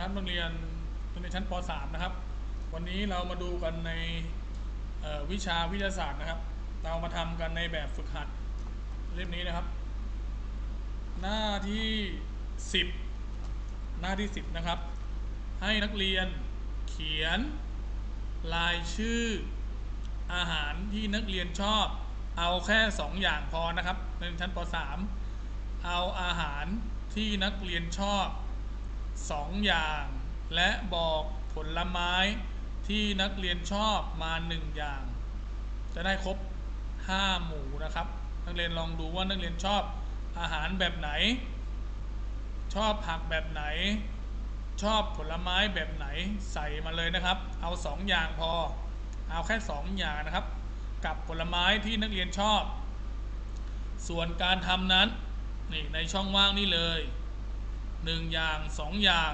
นะครับนักเรียนนักเรียนชั้นป .3 นะครับ วันนี้เรามาดูกันในวิชาวิทยาศาสตร์นะครับ เรามาทำกันในแบบฝึกหัดเล่มนี้นะครับ หน้าที่ 10 หน้าที่ 10 นะครับ ให้นักเรียนเขียนรายชื่ออาหารที่นักเรียนชอบ เอาแค่ 2 อย่างพอนะครับในชั้นป .3 เอาอาหารที่นักเรียนชอบ 2องอย่าง และบอกผลไม้ที่นักเรียนชอบมา1อย่าง จะได้ครบ5หมู่นะครับ นักเรียนลองดูว่านักเรียนชอบอาหารแบบไหน ชอบผักแบบไหน ชอบผลไม้แบบไหนใส่มาเลยนะครับ เอา2องอย่างพอ เอาแค่2อย่างนะครับ กับผลไม้ที่นักเรียนชอบ ส่วนการทำนั้นนี่ในช่องว่างนี่เลย 1 อย่าง 2 อย่าง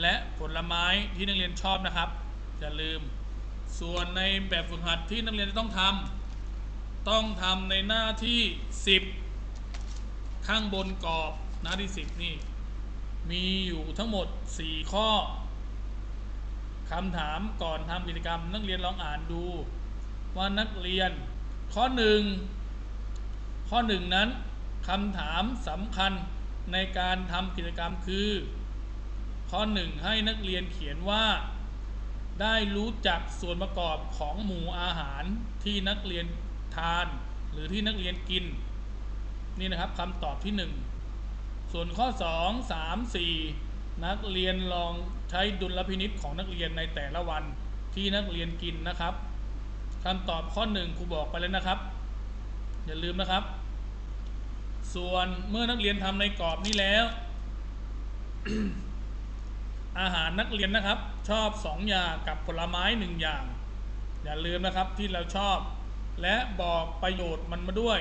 และผลไม้ที่นักเรียนชอบนะครับอย่าลืม ส่วนในแบบฝึกหัดที่นักเรียนจะต้องทำต้องทำในหน้าที่ 10 ข้างบนกรอบหน้าที่ 10 นี่ มีอยู่ทั้งหมด 4 ข้อคำถามก่อนทำกิจกรรม นักเรียนลองอ่านดู ว่านักเรียน ข้อ 1 ข้อ 1 นั้นคำถามสำคัญ ในการทำกิจกรรมคือ ข้อ 1 ให้นักเรียนเขียนว่า ได้รู้จักส่วนประกอบของหมู่อาหารที่นักเรียนทาน หรือที่นักเรียนกิน นี่นะครับคำตอบที่ 1 ส่วนข้อ 2 3 4 นักเรียนลองใช้ดุลพินิษของนักเรียนในแต่ละวันที่นักเรียนกินนะครับคำตอบข้อ 1ครูบอกไปแล้วนะครับ อย่าลืมนะครับ ส่วนเมื่อนักเรียนทำในกรอบนี้แล้ว อาหารนักเรียนนะครับ ชอบ 2 อย่างกับผลไม้ 1 อย่าง อย่าลืมนะครับที่เราชอบ และบอกประโยชน์มันมาด้วย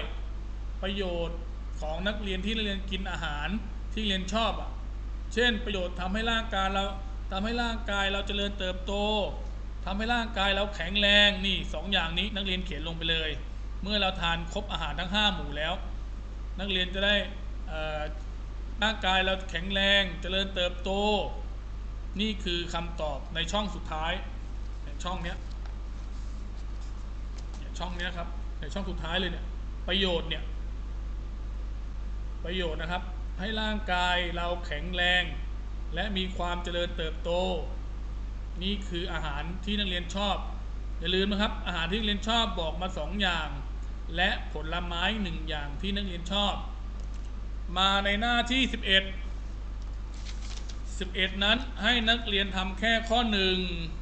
ประโยชน์ของนักเรียนที่เรียนกินอาหารที่เรียนชอบอะเช่น ประโยชน์ทำให้ร่างกายเราทำให้ร่างกายเราเจริญเติบโตทำให้ร่างกายเราแข็งแรงนี่สองอย่างนี้นักเรียนเขียนลงไปเลย เมื่อเราทานครบอาหารทั้ง 5 หมู่แล้ว นักเรียนจะได้ร่างกายเราแข็งแรงเจริญเติบโต นี่คือคำตอบในช่องสุดท้ายในช่องเนี้ยเนี่ยช่องเนี้ยครับในช่องสุดท้ายเลยเนี่ยประโยชน์เนี่ยประโยชน์นะครับ ให้ร่างกายเราแข็งแรง และมีความเจริญเติบโต นี่คืออาหารที่นักเรียนชอบ อย่าลืมนะครับ อาหารที่นักเรียนชอบบอกมาสองอย่าง และผลไม้หนึ่งอย่างที่นักเรียนชอบ มาในหน้าที่ 11 11 นั้นให้นักเรียนทำแค่ข้อ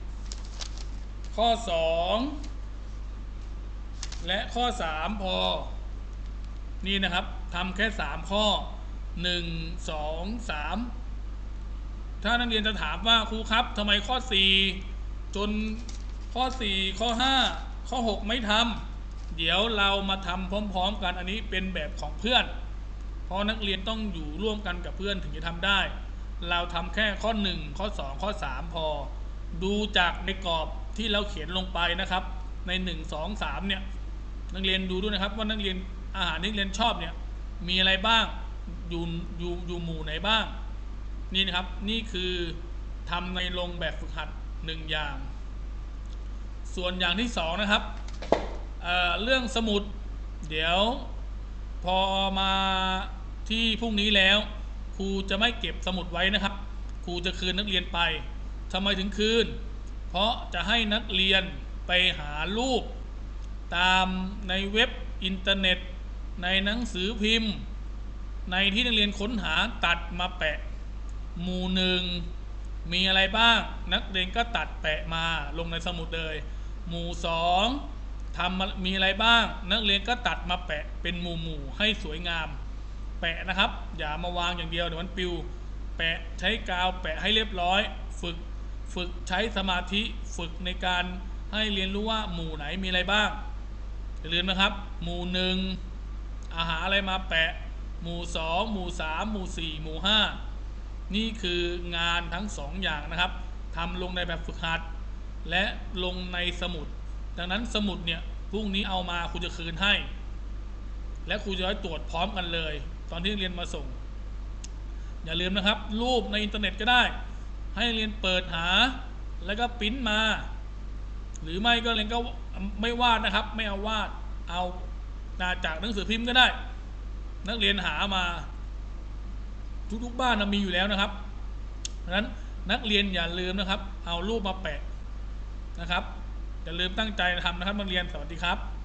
1 ข้อ 2 และข้อ 3 พอ นี่นะครับทำแค่ 3 ข้อ 1 2 3 ถ้านักเรียนจะถามว่าครูครับทำไมข้อ 4 จนข้อ 4 ข้อ 5 ข้อ 6 ไม่ทำ เดี๋ยวเรามาทำพร้อม ๆ กันอันนี้เป็นแบบของเพื่อน เพราะนักเรียนต้องอยู่ร่วมกันกับเพื่อนถึงจะทำได้ เราทำแค่ข้อ 1 ข้อ 2 ข้อ 3 พอ ดูจากในกรอบที่เราเขียนลงไปนะครับ ใน 1 2 3 เนี่ยนักเรียนดูด้วยนะครับว่านักเรียนอาหารที่นักเรียนชอบเนี่ยมีอะไรบ้างอยู่อยู่อยู่หมู่ไหนบ้าง นี่นะครับนี่คือทำในลงแบบฝึกหัดหนึ่งอย่าง ส่วนอย่างที่สองนะครับ เรื่องสมุด เดี๋ยวพอมาที่พรุ่งนี้แล้ว ครูจะไม่เก็บสมุดไว้นะครับ ครูจะคืนนักเรียนไปทำไมถึงคืน เพราะจะให้นักเรียนไปหารูป ตามในเว็บอินเทอร์เน็ต ในหนังสือพิมพ์ ในที่นักเรียนค้นหาตัดมาแปะ หมู่หนึ่งมีอะไรบ้าง นักเรียนก็ตัดแปะมาลงในสมุดเลย หมู่สอง ทำมีอะไรบ้าง นักเรียนก็ตัดมาแปะเป็นหมู่หมู่ให้สวยงาม แปะนะครับ อย่ามาวางอย่างเดียวเดี๋ยวมันปิว แปะใช้กาวแปะให้เรียบร้อย ฝึกฝึกใช้สมาธิฝึกในการให้เรียนรู้ว่าหมู่ไหนมีอะไรบ้างอย่าลืมนะครับ หมู่หนึ่งอาหารอะไรมาแปะ หมู่สองหมู่สามหมู่สี่หมู่ห้านี่คืองานทั้งสองอย่างนะครับทำลงในแบบฝึกหัด และลงในสมุด ดังนั้นสมุดเนี่ยพรุ่งนี้เอามาครูจะคืนให้ และครูจะให้ตรวจพร้อมกันเลย ตอนที่เรียนมาส่ง อย่าลืมนะครับ รูปในอินเทอร์เน็ตก็ได้ ให้เรียนเปิดหาแล้วก็ปริ้นมา หรือไม่ก็เรียนก็ไม่วาดนะครับ ไม่เอาวาดเอาจากหนังสือพิมพ์ก็ได้ นักเรียนหามา ทุกๆบ้านมีอยู่แล้วนะครับเพราะฉะนั้นนักเรียนอย่าลืมนะครับ เอารูปมาแปะนะครับ อย่าลืมตั้งใจทำนะครับนักเรียนสวัสดีครับ